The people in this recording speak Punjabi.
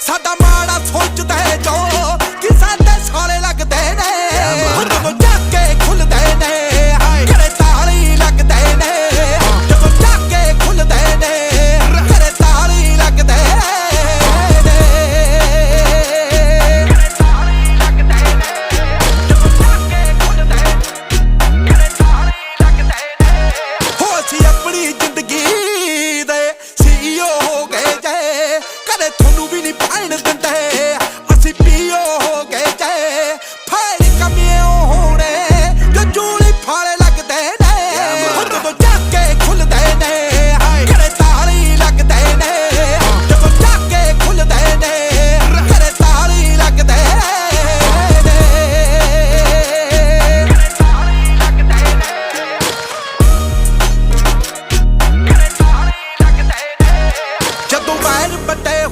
ਸਾਡਾ ਮਾੜਾ ਸੋਚ don't fight but they